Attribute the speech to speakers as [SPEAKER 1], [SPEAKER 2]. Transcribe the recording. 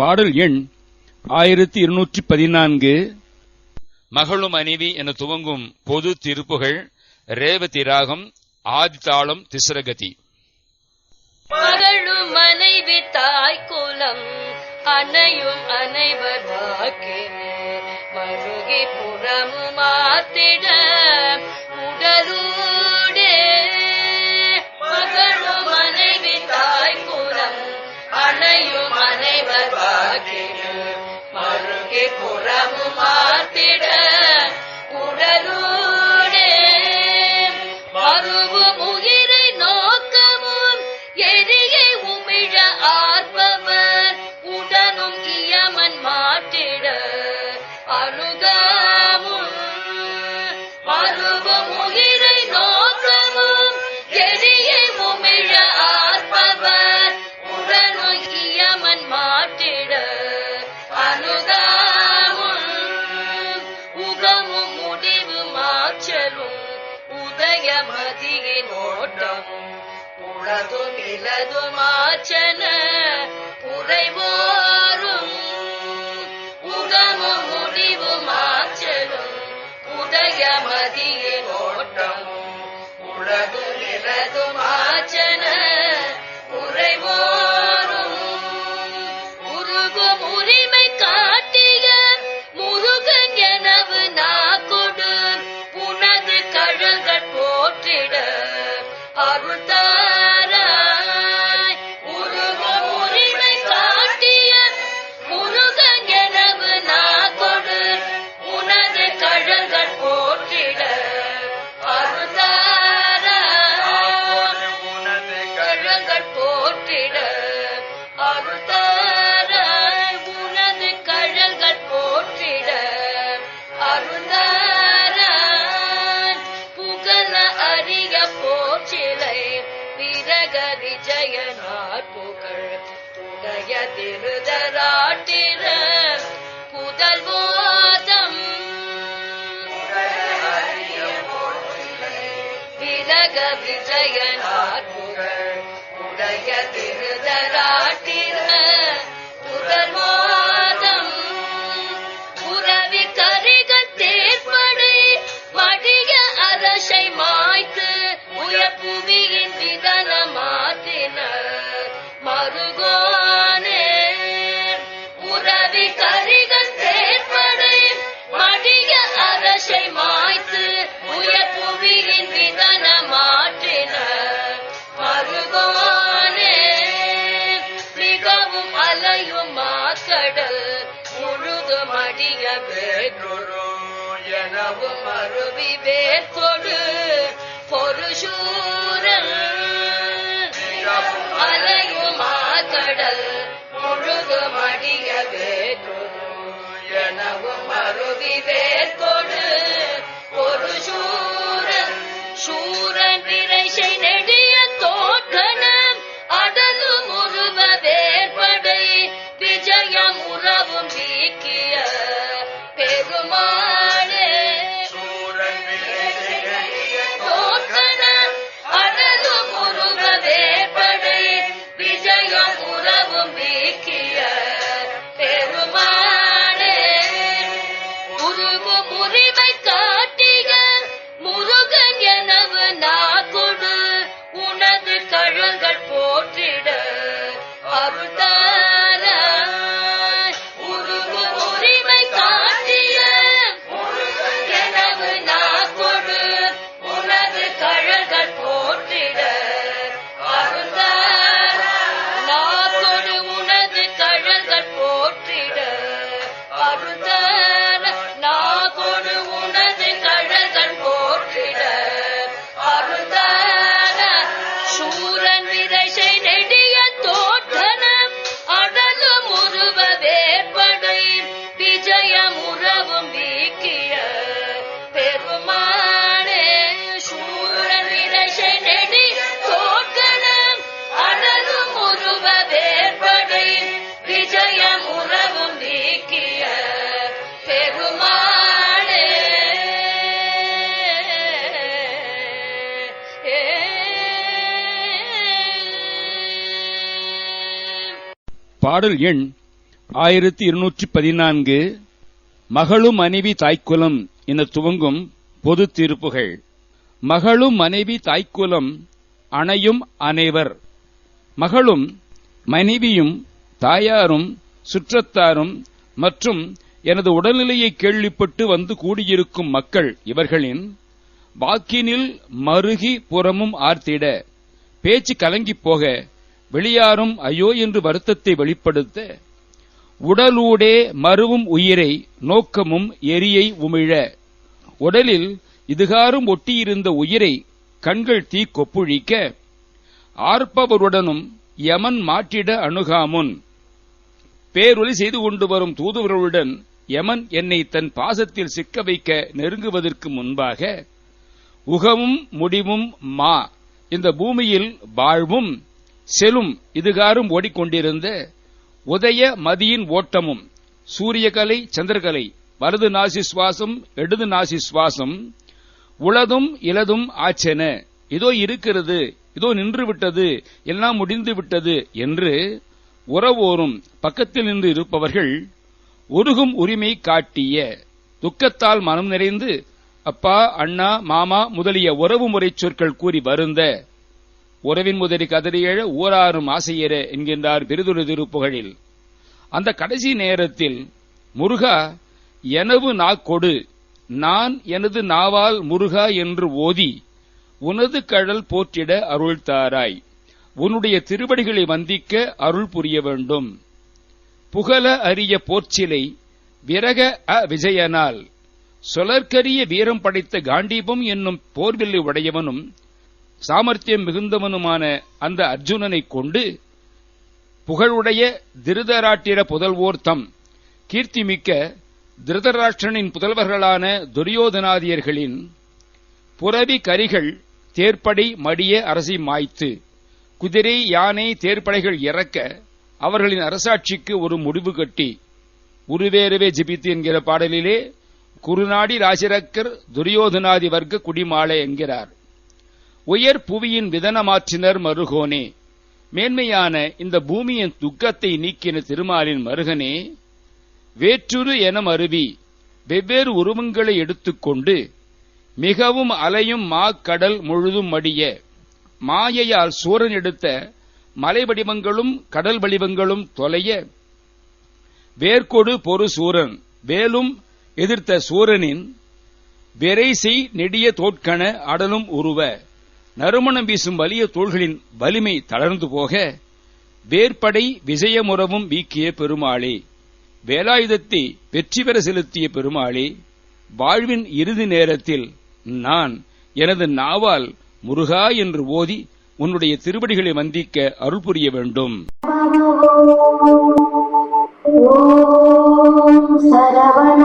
[SPEAKER 1] பாடல் எண் ஆயிரத்தி இருநூற்றி பதினான்கு. மகளும் மனைவி என துவங்கும் பொது திருப்புகள் ரேவதி ராகம் ஆதித்தாளம் திசரகதி
[SPEAKER 2] மகளும் மனைவி தாய் குலம் அணையும் அனைவர் மருகி புறமுமாத்திட உடலும் புறது நிலது மாச்சன புரைவோரும். உகமு முடிவு மாச்சலும் உதய மதியே உலகு நிலது மாச்சன புரைவோரும். உலக விஜயநாட்புகள் உடைய திருதராட்டிர புதர் மாதம். புறவி கரிக தேர்படை மடிய அரசை மாய்த்து உயர் புவியில் பேர்கொடு பொருஷூரன். அலையுமா கடல் முழுது மடிய எனவும் அருவி வேர்கொடு பொருஷூரன். சூ
[SPEAKER 1] பாடல் எண் ஆயிரத்தி இருநூற்றி பதினான்கு மகளும் மனைவி தாய்க்குலம் என துவங்கும் பொது தீர்ப்புகள். மகளும் மனைவி தாய்க்குலம் அணையும் அனைவர். மகளும் மனைவியும் தாயாரும் சுற்றத்தாரும் மற்றும் எனது உடல்நிலையை கேள்விப்பட்டு வந்து கூடியிருக்கும் மக்கள் இவர்களின் வாக்கினில் மருகி புறமும் ஆர்த்திட பேச்சு கலங்கிப் போக வெளியாரும் ஐயோ என்று வருத்தத்தை வெளிப்படுத்த உடலூடே மறுவும் உயிரை நோக்கமும் எரியை உமிழ. உடலில் இதுகாரும் ஒட்டியிருந்த உயிரை கண்கள் தீ கொப்புழிக்க ஆர்ப்பவருடனும் யமன் மாற்றிட அணுகாமுன். பேரொலி செய்து கொண்டு வரும் தூதுவர்களுடன் யமன் என்னை தன் பாசத்தில் சிக்க வைக்க நெருங்குவதற்கு முன்பாக உகமும் முடிவும் மா. இந்த பூமியில் வாழ்வும் செலும் இதுகாரும் ஓடிக்கொண்டிருந்த உதய மதியின் ஓட்டமும் சூரியகலை சந்திரகலை வலது நாசி சுவாசம் இடது நாசி சுவாசம் உளதும் இலதும் ஆச்சென. இதோ இருக்கிறது இதோ நின்று விட்டது எல்லாம் முடிந்து விட்டது என்று உறவோரும் பக்கத்தில் நின்று இருப்பவர்கள் உருகும் உரிமை காட்டிய துக்கத்தால் மனம் நிறைந்து அப்பா அண்ணா மாமா முதலிய உறவு முறை சொற்கள் கூறி வருந்த உறவின் முதலி கதறியழ ஊராறும் ஆசையர என்கின்றார் பெரிதுரை திருப்புகழில் அந்த கடைசி நேரத்தில் முருகா எனவு நாக்கொடு நான் எனது நாவால் முருகா என்று ஓதி உனது கடல் போற்றிட அருள் தாராய். உன்னுடைய திருவடிகளை வந்திக்க அருள் புரிய வேண்டும். புகழ அரிய போர்ச்சிலை விரக அ விஜயனால். சொலற்கரிய வீரம் படைத்த காண்டீபம் என்னும் போர்வில்லை உடையவனும் சாமர்த்தியம் மிகுந்தவனுமான அந்த அர்ஜுனனை கொண்டு புகழுடைய திருதராட்டிர புதல்வோர் தம். கீர்த்திமிக்க திருதராஷ்டிரனின் புதல்வர்களான துரியோதனாதியர்களின் புரவி கரிகள் தேர்ப்படை மடிய அரசி மாய்த்து குதிரை யானை தேர்ப்படைகள் இறக்க அவர்களின் அரசாட்சிக்கு ஒரு முடிவு கட்டி உருவேறுவே ஜிபித்து என்கிற பாடலிலே குருநாடி ராசிரக்கர் துரியோதனாதி வர்க்க குடிமாலை என்கிறார். உயர் புவியின் விதனமாற்றினர் மருகோனே. மேன்மையான இந்த பூமியின் துக்கத்தை நீக்கின திருமாலின் மருகனே வேற்றுரு என மருவி வெவ்வேறு உருவங்களை எடுத்துக்கொண்டு மிகவும் அலையும் மா கடல் முழுதும் மடிய மாயையால் சூரன் எடுத்த மலை வடிவங்களும் கடல் வடிவங்களும் தொலைய வேர்க்கொடு பொறு சூரன் வேலும் எதிர்த்த சூரனின் விரைசை நெடிய தோற்கன அடலும் உருவ. நறுமணம் வீசும் வலிய தோள்களின் வலிமை தளர்ந்து போக வேற்படை விஜயமுறவும் வீக்கிய பெருமாளே. வேலாயுதத்தை வெற்றி பெற செலுத்திய பெருமாளே வாழ்வின் இறுதி நேரத்தில் நான் எனது நாவால் முருகா என்று ஓதி உன்னுடைய திருவடிகளை வந்திக்க அருள் புரிய வேண்டும்.
[SPEAKER 3] சரவண